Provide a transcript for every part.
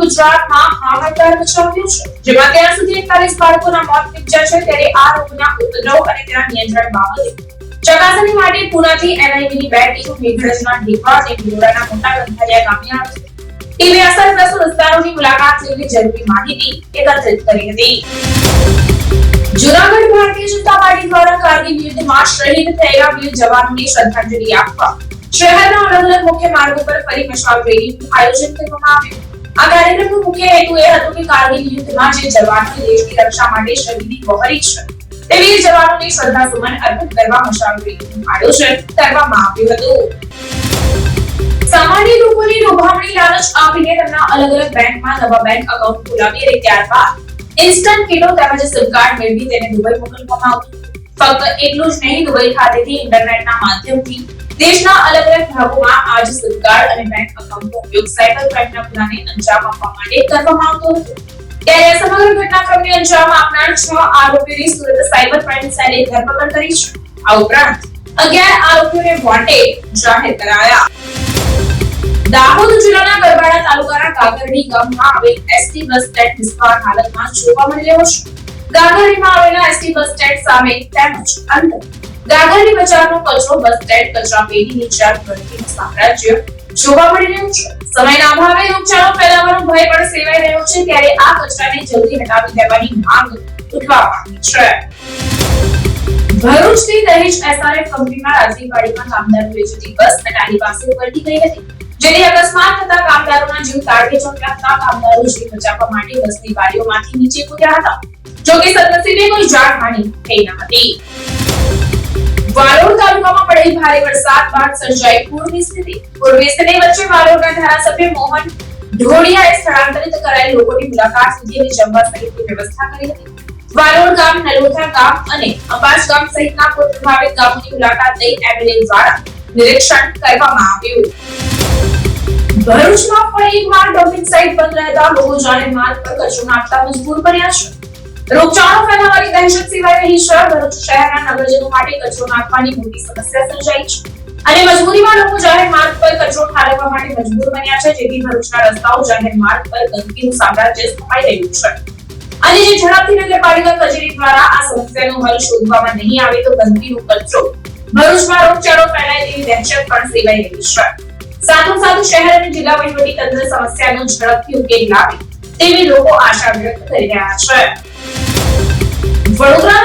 ગુજરાતમાં હાહાકાર મચાવ્યો છે. જેમાં ત્યાં સુધી એકતાલીસ બાળકોના મોત નીપજ્યા છે ત્યારે આ રોગના ઉપદ્રવ અને તેના નિયંત્રણ બાબતે ચકાસણી માટે પુનાથી NIV બે ટીમો મેઘરજના ઢેપા અને ભિલોડાના મોટા ગંધારિયા ગામે આવી ટીમે અસરગ્રસ્ત વિસ્તારોની મુલાકાત લઈને જરૂરી માહિતી એકત્રિત કરી હતી. જુનાગઢ ભારતીય જનતા પાર્ટી દ્વારા કારગિલ યુદ્ધમાં શહીદ થયેલા વીર જવાનોને શ્રદ્ધાંજલિ આપવા શહેરના અલગ અલગ મુખ્ય માર્ગો પર ફરી મશાલ રેલીનું આયોજન કરવામાં આવ્યું. આ કાર્યક્રમનો મુખ્ય હેતુ એ હતો કે કારગિલ યુદ્ધમાં જે જવાનોએ દેશની રક્ષા માટે શહીદી વહોરી છે. તે વીર જવાનોને શ્રદ્ધાસુમન અર્પિત કરવા મશાલ રેલીનું આયોજન કરવામાં આવ્યું હતું. સામાન્ય લોકોની લોભામણી લાલચ આપીને તેમના અલગ અલગ બેંકમાં નવા બેંક એકાઉન્ટ ખોલાવી અને ત્યારબાદ ઇન્સ્ટન્ટ કિલો તેમજ સિમ કાર્ડ મેળવી તેને દુબઈ મોકલવામાં આવતું. ફક્ત એટલું જ નહીં, દુબઈ ખાતેથી ઇન્ટરનેટના માધ્યમથી દેશના અલગ અલગ ભાગોમાં આજ જ અને બેંક અકાઉન્ટનો ઉપયોગ સાયબર ક્રાઇમના ગુનાને અંજામ આપવા માટે કરવામાં આવતો હતો. ત્યારે સમગ્ર ઘટનાક્રમને અંજામ આપનાર છ આરોપીઓની સુરત સાયબર ક્રાઇમ સેલે ધરપકડ કરી છે. આ ઉપરાંત અગિયાર આરોપીઓને વોન્ટેડ જાહેર કરાયા. દાહોદ જિલ્લાના ગરબાડા તાલુકાના કાગરડી ગામમાં આવેલ એસટી બસ સ્ટેન્ડ નિષ્ફળ હાલતમાં જોવા મળી રહ્યો છે. ગાગરડીમાં આવેલા એસટી બસ સ્ટેન્ડ સામે તેમજ અંદર ગાગરડી બજારનો કચરો બસ સ્ટેન્ડ કચરા પેટીની ચાર ગણતરીનું સામ્રાજ્ય જોવા મળી રહ્યું છે. સમયના અભાવે રોગચાળો ફેલાવાનો ભય પણ સેવાઈ રહ્યો છે ત્યારે આ કચરાને જલ્દી હટાવી દેવાની માંગ ઉઠવા પામી છે. ભરૂચથી દહેજ એસઆરએફ કંપનીમાં રાજદીવાડીમાં કામદારો વેચતી બસ અટારી પાસે પલટી ગઈ હતી જેથી અકસ્માત થતા કામદારોના જીવ તાળવે ચોંટ્યા કામદારો જીવ બચાવવા માટે બસની બારીઓમાંથી નીચે કૂદ્યા હતા. જોકે સદનસીબે કોઈ જાનહાનિ થઈ ન હતી. વાલોડ તાલુકામાં પડેલ ભારે વરસાદ બાદ સર્જાઈ પૂરની સ્થિતિ. પૂરની સ્થિતિ વચ્ચે વાલોડના ધારાસભ્ય મોહન ઢોળિયાએ સ્થળાંતરિત કરાયેલ લોકોની મુલાકાત લીધી અને જમવા સહિતની વ્યવસ્થા કરી હતી. વાલોડ ગામ, નલોથા ગામ અને અંબાજ ગામ સહિતના પૂર પ્રભાવિત ગામોની મુલાકાત લઈ એમએલએ દ્વારા નિરીક્ષણ કરવામાં આવ્યું. ભરૂચમાં પણ એકવાર ડમ્પિંગ સાઇટ બંધ રહેતા લોકો જાણે માર્ગ પર કચરો નાખતા મજબૂર બન્યા છે. રોગચાળો ફેલાવાની દહેશત સિવાય રહી છે. ભરૂચ શહેરના નગરજનો માટે કચરો નાખવાની મોટી સમસ્યા સર્જાઈ છે. અને મજબૂરીમાં લોકો જાહેર માર્ગ પર કચરો ઠાલવવા માટે મજબૂર બન્યા છે જેથી ભરૂચના રસ્તાઓ જાહેર માર્ગ પર ગંદકીનું સામ્રાજ્ય સ્થપાઈ રહ્યું છે. અને જે ઝડપથી નગરપાલિકા કચેરી દ્વારા આ સમસ્યાનો હલ શોધવામાં નહીં આવે તો ગંદકીનો કચરો ભરૂચમાં રોગચાળો ફેલાય તેવી દહેશત પણ સેવાઈ રહી છે. સાથોસાથ શહેર અને જિલ્લા વહીવટી તંત્ર સમસ્યાનો ઝડપથી ઉકેલ લાવે તેવી લોકો આશા વ્યક્ત કરી રહ્યા છે. વડોદરા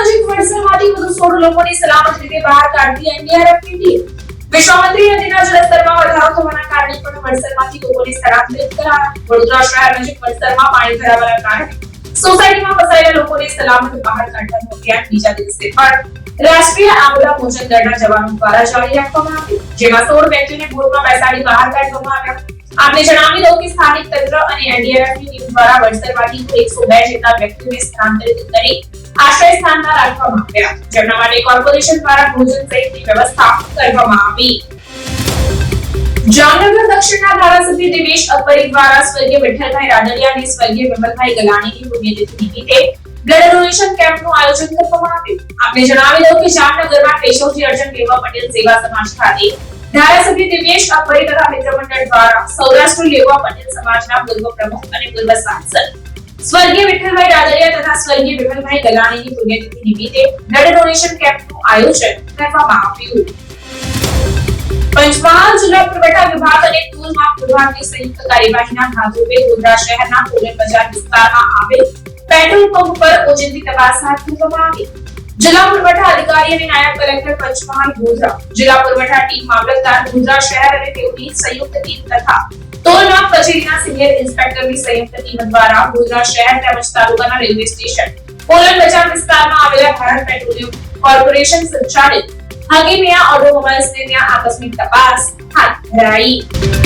રાષ્ટ્રીય આપદા મોચન દળના જવાનો દ્વારા જારી રાખવામાં આવ્યું. જેમાં સોળ વ્યક્તિઓને બોટમાં બેસાડી બહાર કાઢવામાં આવ્યા. આપને જણાવી દઉં કે સ્થાનિક તંત્ર અને એનડીઆરએફની ટીમ દ્વારા વડસરમાંથી એકસો બે જેટલા વ્યક્તિઓને સ્થળાંતરિત કરી આશ્રય સ્થાનમાં રાખવામાં આવ્યા. જેમના માટે કોર્પોરેશન દ્વારા ભોજન સહિતની વ્યવસ્થા કરવામાં આવી. જામનગર દક્ષિણના ધારાસભ્ય દિવેશ અકબરી દ્વારા સ્વર્ગીય વિઠ્ઠલભાઈ રાદડિયા અને સ્વર્ગીય વિમલભાઈ ગલાણીની પુણ્યતિથિ નિમિત્તે બ્લડ કેમ્પનું આયોજન કરવામાં આવ્યું. આપને જણાવી દઉં કે જામનગરમાં કેશવજી અર્જન લેવા પટેલ સેવા સમાજ ખાતે ધારાસભ્ય દિવેશ અકબરી તથા મિત્ર મંડળ દ્વારા સૌરાષ્ટ્ર લેવા પટેલ સમાજના પૂર્વ પ્રમુખ અને પૂર્વ સાંસદ સ્વર્ગીય વિઠ્ઠલભાઈ રાદડિયા તથા સ્વર્ગીય વિઠ્ઠલભાઈ ગલાણીની પુણ્યતિથિ નિમિત્તે બ્લડ ડોનેશન કેમ્પનું આયોજન કરવામાં આવ્યું. પંચમહાલ જિલ્લા પુરવઠા વિભાગ અને ટૂલ માપ વિભાગની સંયુક્ત કાર્યવાહીના ભાગરૂપે ગોધરા શહેરના કોલેજ બજાર વિસ્તારમાં આવેલ પેટ્રોલ પંપ પર ઓચિંતી તપાસ હાથ ધરવામાં આવી. જિલ્લા પુરવઠા અધિકારી અને નાયબ કલેક્ટર પંચમહાલ ગોધરા જિલ્લા પુરવઠા ટીમ મામલતદાર ગોધરા શહેર અને તેઓની સંયુક્ત ટીમ તથા કચેરીના સિનિયર ઇન્સ્પેક્ટરની સંયુક્ત ટીમ દ્વારા ગોધરા શહેર તેમજ તાલુકાના રેલવે સ્ટેશન પોલન બજાર વિસ્તારમાં આવેલા ભારત પેટ્રોલિયમ કોર્પોરેશન સંચાલિત હાગીમિયા ઓટોમોબાઈલ્સને ત્યાં આકસ્મિક તપાસ હાથ ધરાઈ.